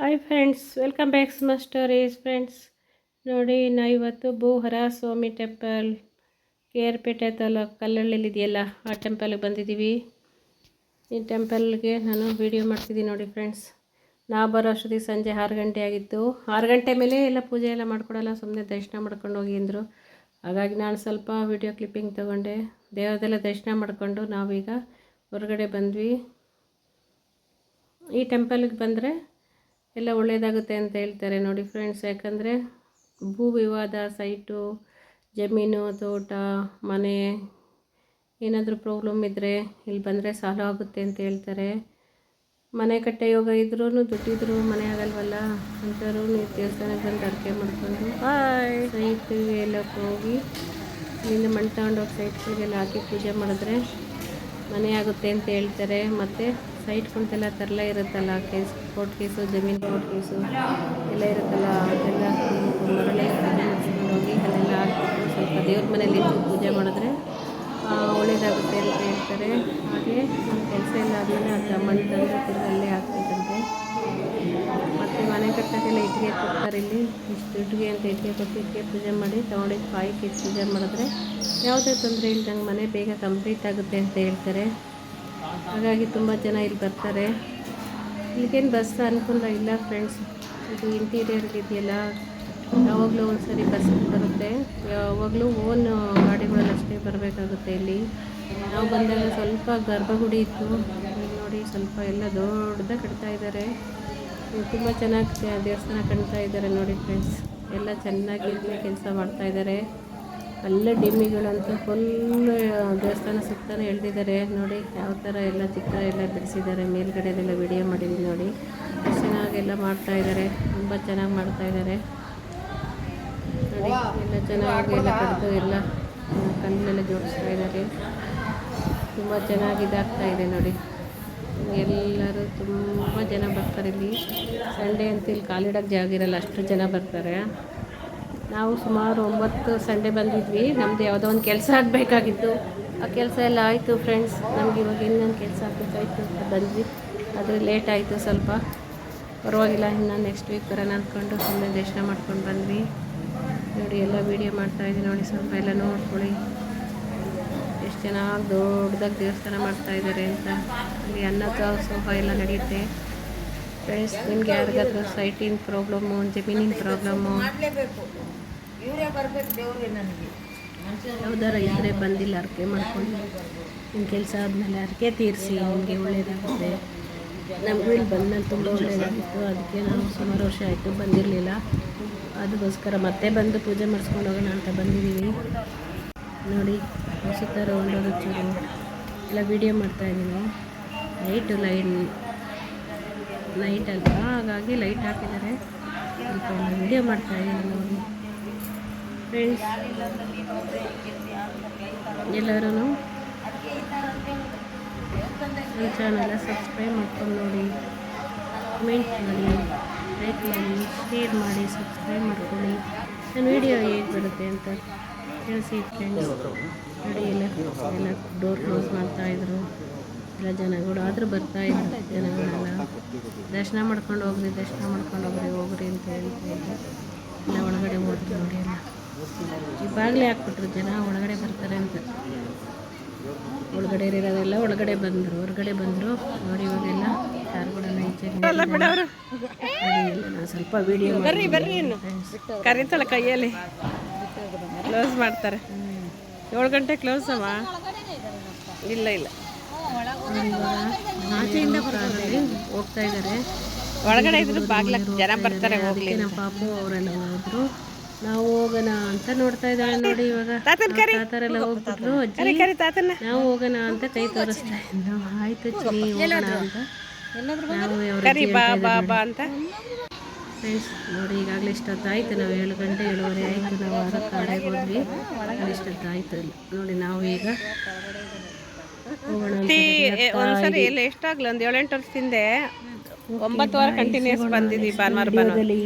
Hi friends welcome back my stories friends ನೋಡಿ, ನಾ ಇವತ್ತು Bhuhara Swamy temple K R Pete taluk ಕಲ್ಲಳ್ಳಿಲಿದೆಯಲ್ಲ ಆ ಟೆಂಪಲ್ಗೆ ಬಂದಿದ್ದೀವಿ. ಈ ಟೆಂಪಲ್ಗೆ ನಾನು ವೀಡಿಯೋ ಮಾಡ್ತಿದ್ದೀನಿ ನೋಡಿ ಫ್ರೆಂಡ್ಸ್ ನಾವು ಬರೋ ಅಷ್ಟೊತ್ತಿಗೆ ಸಂಜೆ ಆರು ಗಂಟೆ ಆಗಿತ್ತು. ಆರು ಗಂಟೆ ಮೇಲೆ ಎಲ್ಲ ಪೂಜೆ ಎಲ್ಲ ಮಾಡ್ಕೊಡಲ್ಲ ಸುಮ್ಮನೆ ದರ್ಶನ ಮಾಡ್ಕೊಂಡು ಹೋಗಿ ಅಂದರು. ಹಾಗಾಗಿ ನಾನು ಸ್ವಲ್ಪ ವೀಡಿಯೋ ಕ್ಲಿಪ್ಪಿಂಗ್ ತೊಗೊಂಡೆ. ದೇವ್ರದೆಲ್ಲ ದರ್ಶನ ಮಾಡಿಕೊಂಡು ನಾವೀಗ ಹೊರಗಡೆ ಬಂದ್ವಿ. ಈ ಟೆಂಪಲ್ಗೆ ಬಂದರೆ ಎಲ್ಲ ಒಳ್ಳೆಯದಾಗುತ್ತೆ ಅಂತ ಹೇಳ್ತಾರೆ ನೋಡಿ ಫ್ರೆಂಡ್ಸ್ ಯಾಕಂದರೆ ಭೂ ವಿವಾದ ಸೈಟು ಜಮೀನು ತೋಟ ಮನೆ ಏನಾದರೂ ಪ್ರಾಬ್ಲಮ್ ಇದ್ದರೆ ಇಲ್ಲಿ ಬಂದರೆ ಸಾಲ ಆಗುತ್ತೆ ಅಂತ ಹೇಳ್ತಾರೆ. ಮನೆ ಕಟ್ಟೆ ಯೋಗ ಇದ್ರೂ ದುಡ್ಡಿದ್ರು ಮನೆ ಆಗಲ್ವಲ್ಲ? ಅಂಥವ್ರು ನೀವು ದೇವಸ್ಥಾನಕ್ಕೆ ಬಂದು ಅರ್ಕೆ ಮಾಡಿಕೊಂಡು ಸೈಟ್ಗೆ ಎಲ್ಲ ಹೋಗಿ ಇಲ್ಲಿಂದ ಮಣ್ಣು ತಗೊಂಡೋಗಿ ಸೈಟ್ಗೆಲ್ಲ ಹಾಕಿ ಪೂಜೆ ಮಾಡಿದ್ರೆ ಮನೆ ಆಗುತ್ತೆ ಅಂತ ಹೇಳ್ತಾರೆ. ಮತ್ತು ಸೈಟ್ ಕುಂತೆಲ್ಲ ತರಲೆ ಇರುತ್ತಲ್ಲ ಕೇಸ್ ಕೋರ್ಟ್ ಕೇಸು ಜಮೀನು ಕೋರ್ಟ್ ಕೇಸು ಎಲ್ಲ ಇರುತ್ತಲ್ಲ, ಅದೆಲ್ಲ ಮರಳಿ ಪೂಜೆ ಮಾಡಿಸ್ಕೊಂಡು ಹೋಗಿ ಅಲ್ಲೆಲ್ಲ ಹಾಕ್ಬಿಟ್ಟು ಸ್ವಲ್ಪ ದೇವ್ರ ಮನೇಲಿ ಇಟ್ಟು ಪೂಜೆ ಮಾಡಿದ್ರೆ ಆ, ಒಳ್ಳೇದಾಗುತ್ತೆ ಅಂತ ಹೇಳ್ತಾರೆ ಹಾಗೆ ಕೆಲಸ ಎಲ್ಲ ಆದಮೇಲೆ ಅದು ಮಣ್ಣು ತಂದು ಅಲ್ಲೇ ಹಾಕ್ಬೇಕಂತೆ. ಮತ್ತು ಮನೆ ಕಟ್ಟೋಕ್ಕೆಲ್ಲ ಇಟ್ಟಿಗೆ ಕೊಡ್ತಾರೆ ಇಲ್ಲಿ. ಇಷ್ಟು ಇಟ್ಟಿಗೆ ಅಂತ ಇಟ್ಟಿಗೆ ಕೊಟ್ಟು ಇಟ್ಟಿಗೆ ಪೂಜೆ ಮಾಡಿ ತೊಗೊಂಡಿದ್ದು ಕಾಯಿಗೆ ಪೂಜೆ ಮಾಡಿದ್ರೆ ಯಾವುದೇ ತೊಂದರೆ ಇಲ್ದಂಗೆ ಮನೆ ಬೇಗ ಕಂಪ್ಲೀಟ್ ಆಗುತ್ತೆ ಅಂತ ಹೇಳ್ತಾರೆ. ಹಾಗಾಗಿ ತುಂಬ ಜನ ಇಲ್ಲಿ ಬರ್ತಾರೆ. ಇಲ್ಲಿಗೇನು ಬಸ್ ಅನುಕೂಲ ಇಲ್ಲ ಫ್ರೆಂಡ್ಸ್ ಇದು ಇಂಟೀರಿಯರ್ ಇದೆಯಲ್ಲ, ಯಾವಾಗಲೂ ಒಂದು ಸರಿ ಬಸ್ ಬರುತ್ತೆ. ಯಾವಾಗಲೂ ಓನ್ ಗಾಡಿಗಳಲ್ಲಿ ಅಷ್ಟೇ ಬರಬೇಕಾಗುತ್ತೆ ಇಲ್ಲಿ. ನಾವು ಬಂದಾಗ ಸ್ವಲ್ಪ ಗರ್ಭಗುಡಿ ಇತ್ತು. ನೋಡಿ ಸ್ವಲ್ಪ ಎಲ್ಲ ದೊಡ್ಡದಾಗಿ ಕಟ್ತಾ ಇದ್ದಾರೆ. ತುಂಬ ಚೆನ್ನಾಗಿ ದೇವಸ್ಥಾನ ಕಾಣ್ತಾ ಇದ್ದಾರೆ ನೋಡಿ ಫ್ರೆಂಡ್ಸ್ ಎಲ್ಲ ಚೆನ್ನಾಗಿ ಕೆಲಸ ಮಾಡ್ತಾ ಇದ್ದಾರೆ. ಎಲ್ಲ ಡಿಮ್ಮಿಗಳಂತೂ ಫುಲ್ ದೇವಸ್ಥಾನ ಸುತ್ತಾನೆ ಎಳ್ದಿದ್ದಾರೆ. ನೋಡಿ ಯಾವ ಥರ ಎಲ್ಲ ಚಿತ್ರ ಎಲ್ಲ ಬಿಡಿಸಿದ್ದಾರೆ. ಮೇಲ್ಗಡೆನೆಲ್ಲ ವಿಡಿಯೋ ಮಾಡಿದ್ದೀನಿ ನೋಡಿ. ಚೆನ್ನಾಗೆಲ್ಲ ಮಾಡ್ತಾ ಇದ್ದಾರೆ. ತುಂಬ ಚೆನ್ನಾಗಿ ಮಾಡ್ತಾ ಇದ್ದಾರೆ. ನೋಡಿ, ಎಲ್ಲ ಚೆನ್ನಾಗಿ ಎಲ್ಲ ಕಡ್ದು ಎಲ್ಲ ಕಲ್ಲೆಲ್ಲ ಜೋಡಿಸ್ತಾ ಇದ್ದಾರೆ. ತುಂಬ ಚೆನ್ನಾಗಿ ಇದಾಗ್ತಾ ಇದೆ ನೋಡಿ. ಎಲ್ಲರೂ ತುಂಬ ಜನ ಬರ್ತಾರೆ ಇಲ್ಲಿ. ಸಂಡೇ ಅಂತ ಇಲ್ಲಿ ಕಾಲಿಡೋಕ್ಕೆ ಜಾಗ ಇರಲ್ಲ, ಅಷ್ಟು ಜನ ಬರ್ತಾರೆ. ನಾವು ಸುಮಾರು ಒಂಬತ್ತು ಸಂಡೆ ಬಂದಿದ್ವಿ. ನಮ್ಮದು ಯಾವುದೋ ಒಂದು ಕೆಲಸ ಆಗಬೇಕಾಗಿತ್ತು. ಆ ಕೆಲಸ ಎಲ್ಲ ಆಯಿತು ಫ್ರೆಂಡ್ಸ್ ನಮಗೆ ಇವಾಗ ಇನ್ನೊಂದು ಕೆಲಸ ಆಗಬೇಕಾಯ್ತು ಅಂತ ಬಂದ್ವಿ. ಆದರೆ ಲೇಟ್ ಆಯಿತು ಸ್ವಲ್ಪ. ಪರವಾಗಿಲ್ಲ, ಇನ್ನು ನೆಕ್ಸ್ಟ್ ವೀಕ್ ಬರೋಣ ಅಂದ್ಕೊಂಡು ಸುಮ್ಮನೆ ದರ್ಶನ ಮಾಡ್ಕೊಂಡು ಬಂದ್ವಿ. ನೋಡಿ, ಎಲ್ಲ ವೀಡಿಯೋ ಮಾಡ್ತಾಯಿದ್ದೀನಿ ನೋಡಿ, ಸ್ವಲ್ಪ ಎಲ್ಲ ನೋಡ್ಕೊಳ್ಳಿ. ಎಷ್ಟು ಚೆನ್ನಾಗಿ ದೊಡ್ಡದಾಗಿ ದೇವಸ್ಥಾನ ಮಾಡ್ತಾ ಇದ್ದಾರೆ ಅಂತ. ಅಲ್ಲಿ ಅನ್ನದಾಸೋಹ ಎಲ್ಲ ನಡೆಯುತ್ತೆ. ಫ್ರೆಂಡ್ಸ್ ನಿಮ್ಗೆ ಯಾರಿಗಾದ್ರೂ ಸೈಟಿನ ಪ್ರಾಬ್ಲಮ್ಮು ಜಮೀನಿನ ಪ್ರಾಬ್ಲಮ್ಮು ಯಾವ್ದಾರ ಇದ್ದರೆ ಬಂದಿಲ್ಲ ಅರ್ಕೆ ಮಾಡ್ಕೊಂಡು. ನಿಮ್ಮ ಕೆಲಸ ಆದಮೇಲೆ ಅರ್ಕೆ ತೀರಿಸಿ ನಿಮಗೆ ಒಳ್ಳೆಯದಾಗುತ್ತೆ ನಮಗೂ ಇಲ್ಲಿ ಬಂದ್ಮೇಲೆ ತುಂಬ ಒಳ್ಳೆಯದಾಗಿತ್ತು ಅದಕ್ಕೆ ನಾವು ಸುಮಾರು ವರ್ಷ ಆಯಿತು ಬಂದಿರಲಿಲ್ಲ. ಅದಕ್ಕೋಸ್ಕರ ಮತ್ತೆ ಬಂದು ಪೂಜೆ ಮಾಡಿಸ್ಕೊಂಡು ಹೋಗೋಣ ಅಂತ ಬಂದಿದ್ದೀವಿ. ನೋಡಿ. ಸುತ್ತ ರೌಂಡ್ ಚೂರು ಎಲ್ಲ ವೀಡಿಯೋ ಮಾಡ್ತಾಯಿದ್ದೀನಿ ಲೈಟು ಲೈನ್ ಲೈಟ್ ಅಲ್ವಾ? ಹಾಗಾಗಿ ಲೈಟ್ ಹಾಕಿದ್ದಾರೆ. ಸ್ವಲ್ಪ ವಿಡಿಯೋ ವೀಡಿಯೋ ಮಾಡ್ತಾಯಿದ್ದೀನಿ ನೋಡಿ. ಫ್ರೆಂಡ್ಸ್ ಎಲ್ಲರೂ ಈ ಚಾನಲ್ ಸಬ್ಸ್ಕ್ರೈಬ್ ಮಾಡ್ಕೊಂಡು ನೋಡಿ. ಕಮೆಂಟ್ ಮಾಡಿ ಲೈಕ್ ಮಾಡಿ ಶೇರ್ ಮಾಡಿ ಸಬ್ಸ್ಕ್ರೈಬ್ ಮಾಡ್ಕೊಳ್ಳಿ. ನನ್ನ ವಿಡಿಯೋ ಹೇಗೆ ಬರುತ್ತೆ ಅಂತ ತಿಳಿಸಿ ಫ್ರೆಂಡ್ಸ್ ನೋಡಿ ಎಲ್ಲ ಎಲ್ಲ ಡೋರ್ ಕ್ಲೋಸ್ ಮಾಡ್ತಾಯಿದ್ರು ಎಲ್ಲ ಜನಗಳು ಆದರೂ ಬರ್ತಾ ಇದ್ರು ಜನಗಳೆಲ್ಲ. ದರ್ಶನ ಮಾಡ್ಕೊಂಡು ಹೋಗ್ರಿ ದರ್ಶನ ಮಾಡ್ಕೊಂಡು ಹೋಗ್ರಿ ಹೋಗ್ರಿ ಅಂತ ಹೇಳ್ತಾ ಇದ್ರು. ಎಲ್ಲ ಒಳಗಡೆ ಹೋದ್ರು ನೋಡಿ ಎಲ್ಲ. ಈ ಬಾಗಿಲೇ ಹಾಕ್ಬಿಟ್ರು ಜನ ಒಳಗಡೆ ಬರ್ತಾರೆ ಅಂತ. ಒಳಗಡೆ ಇರೋದೆಲ್ಲ ಒಳಗಡೆ ಬಂದರು ಹೊರಗಡೆ ಬಂದರು. ನೋಡಿ ಇವಾಗೆಲ್ಲ ಕಾರ್ಗಳೆಲ್ಲ ಈಚೆ ನೋಡಿ ಎಲ್ಲ ನಾನು ಸ್ವಲ್ಪ ವಿಡಿಯೋ ಬರ್ರಿ ಬರ್ರಿ ಕರೀತಾಳೆ ಕೈಯಲ್ಲಿ. ಕ್ಲೋಸ್ ಮಾಡ್ತಾರೆ. ಏಳು ಗಂಟೆ ಕ್ಲೋಸ್ ಅಮ್ಮ ಇಲ್ಲ ಇಲ್ಲ. ಆಚೆಯಿಂದ ಹೋಗ್ತಾ ಇದ್ದಾರೆ ಒಳಗಡೆ ಇದ್ರು ಬಾಗ್ಲ ಜನ ಬರ್ತಾರೆ ಹೋಗ್ಲಿ ನಮ್ಮ ಪಾಪು ಅವರೆಲ್ಲ ಹೋದ್ರು. ನಾವು ಹೋಗೋಣ ಅಂತ ನೋಡ್ತಾ ಇದ್ದಾಳೆ ನೋಡಿ ಇವಾಗ. ತಾತರೆಲ್ಲ ಹೋಗ್ಬಿಟ್ರು. ಅಜ್ಜಿ ನಾವು ಹೋಗೋಣ ಅಂತ ಕೈ ತೋರಿಸ್ತಾ ಇದ್ದ ಆಯ್ತು ಚಿನಿ ಹೋಗೋಣ ಅಂತ. ನಾವು ಅಂತ. ಫ್ರೆಂಡ್ಸ್ ನೋಡಿ ಈಗಾಗಲೇ ಇಷ್ಟೊತ್ತಾಯಿತು. ನಾವು ಏಳು ಗಂಟೆ ಏಳುವರೆ ಆಯಿತು. ನಾವು ಕಾಡಿಗೆ ಹೋದ್ವಿ. ಅಲ್ಲಿ ಇಷ್ಟೊತ್ತಾಯ್ತು. ನೋಡಿ ನಾವು ಈಗ ಒಂದ್ಸರಿ ಎಲ್ಲ ಎಷ್ಟಾಗ್ಲಿ? ಒಂದು ಏಳೆಂಟು ವರ್ಷದಿಂದ ಒಂಬತ್ತು ವಾರ ಕಂಟಿನ್ಯೂಸ್ ಬಂದಿದ್ದೀವಿ ಭಾನುವಾರ ಭಾನುವಾರ. ವಿಡಿಯೋದಲ್ಲಿ